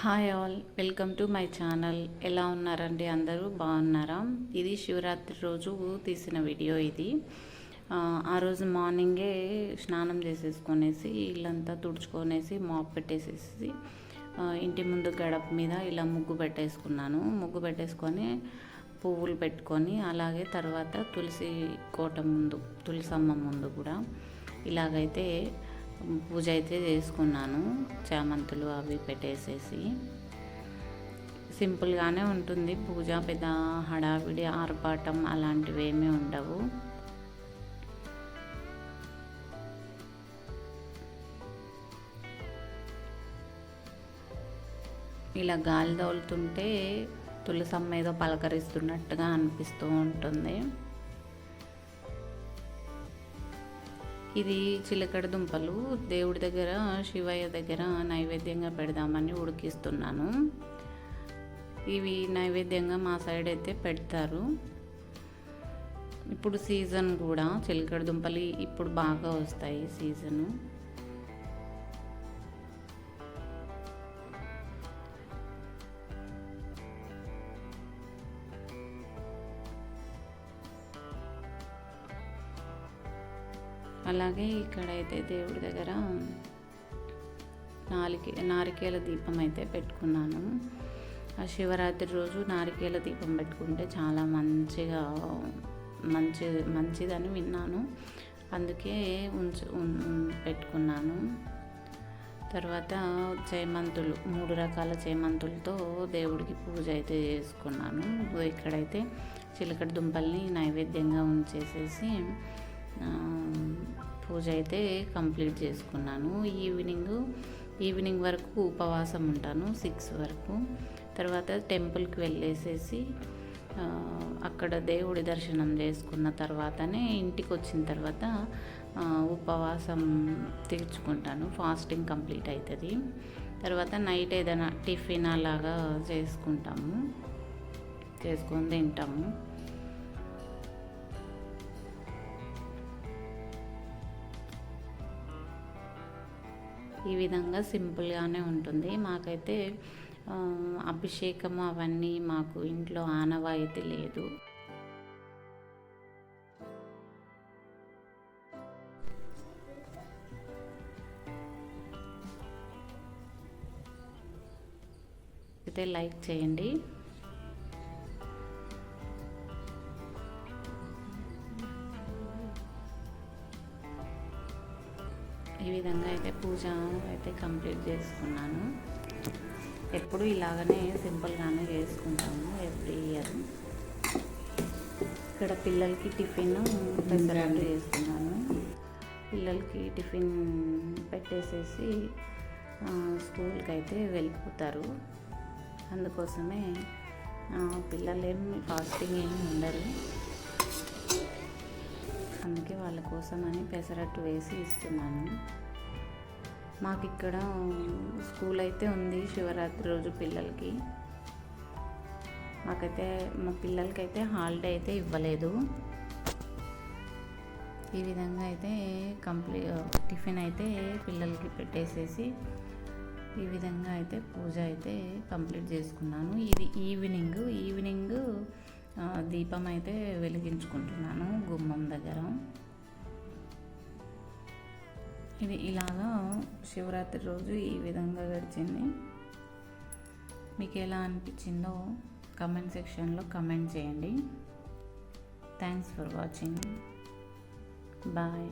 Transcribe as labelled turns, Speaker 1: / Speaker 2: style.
Speaker 1: Hi all welcome to my channel ఎలా ఉన్నారండి అందరూ? బాగున్నారా? ఇది శివరాత్రి రోజు తీసిన వీడియో ఇది. ఆ, రోజు మార్నింగే స్నానం చేసేసుకొనేసి ఇల్లంతా తుడుచుకొనేసి మాప్ పెట్టేసేసి ఇంటి ముందు గడప మీద ఇలా ముగ్గు పెట్టేసుకున్నాను. ముగ్గు పెట్టేసుకొని పువ్వులు పెట్టుకొని అలాగే తర్వాత తులసి కోట ముందు తులసమ్మ ముందు కూడా ఇలాగైతే పూజ అయితే చేసుకున్నాను. చామంతులు అవి పెట్టేసేసి. సింపుల్గానే ఉంటుంది. పూజ పెద్ద హడావిడి ఆర్పాటం అలాంటివి ఏమీ ఉండవు. ఇలా గాలి తోలుతుంటే తులసమ్మ ఏదో పలకరిస్తున్నట్టుగా అనిపిస్తూ ఉంటుంది. ఇది చిలకడ దుంపలు. దేవుడి దగ్గర శివయ్య దగ్గర నైవేద్యంగా పెడదామని ఉడికిస్తున్నాను. ఇవి నైవేద్యంగా మా సైడ్ అయితే పెడతారు. ఇప్పుడు సీజన్ కూడా చిలకడ దుంపలు ఇప్పుడు బాగా వస్తాయి సీజను. అలాగే ఇక్కడైతే దేవుడి దగ్గర నాలికే నారికేల దీపం అయితే పెట్టుకున్నాను. ఆ శివరాత్రి రోజు నారికేల దీపం పెట్టుకుంటే చాలా మంచిగా మంచి మంచిదని విన్నాను. అందుకే ఉంచు పెట్టుకున్నాను. తర్వాత చేమంతులు మూడు రకాల చేమంతులతో దేవుడికి పూజ అయితే చేసుకున్నాను. ఇక్కడైతే చిలకడ దుంపల్ని నైవేద్యంగా ఉంచేసేసి పూజ అయితే కంప్లీట్ చేసుకున్నాను. ఈవినింగ్ ఈవినింగ్ వరకు ఉపవాసం ఉంటాను సిక్స్ వరకు. తర్వాత టెంపుల్కి వెళ్ళేసేసి అక్కడ దేవుడి దర్శనం చేసుకున్న తర్వాతనే ఇంటికి వచ్చిన తర్వాత ఉపవాసం తీర్చుకుంటాను. ఫాస్టింగ్ కంప్లీట్ అవుతుంది తర్వాత నైట్ ఏదైనా టిఫిన్ అలాగా చేసుకుంటాము. చేసుకొని తింటాము. ఈ విధంగా సింపుల్గానే ఉంటుంది. మాకైతే అభిషేకము అభిషేకం అవన్నీ మాకు ఇంట్లో ఆనవాయితీ లేదు. అయితే లైక్ చేయండి. ఈ విధంగా అయితే పూజ అయితే కంప్లీట్ చేసుకున్నాను. ఎప్పుడు ఇలాగనే సింపుల్గానే చేసుకుంటాము ఎవ్రీ ఇయర్. ఇక్కడ పిల్లలకి టిఫిన్ పెసరట్టు చేస్తున్నాను పిల్లలకి టిఫిన్ పెట్టేసేసి స్కూల్కి అయితే వెళ్ళిపోతారు. అందుకోసమే ఆ, పిల్లలు ఏం ఫాస్టింగ్ ఏమి ఉండరు. అందుకే వాళ్ళ కోసం అని పెసరట్టు వేసి ఇస్తున్నాను. మాకు ఇక్కడ స్కూల్ అయితే ఉంది శివరాత్రి రోజు పిల్లలకి. మాకైతే మా పిల్లలకైతే హాలిడే అయితే ఇవ్వలేదు. ఈ విధంగా అయితే కంప్లీట్ టిఫిన్ అయితే పిల్లలకి పెట్టేసేసి ఈ విధంగా అయితే పూజ అయితే కంప్లీట్ చేసుకున్నాను. ఇది ఈవినింగ్ ఈవినింగ్ దీపం అయితే వెలిగించుకుంటున్నాను గుమ్మం దగ్గర. ఇది ఇలాగా శివరాత్రి రోజు ఈ విధంగా గడిచింది. మీకు ఎలా అనిపించిందో కమెంట్ సెక్షన్లో కమెంట్ చేయండి. Thanks for watching bye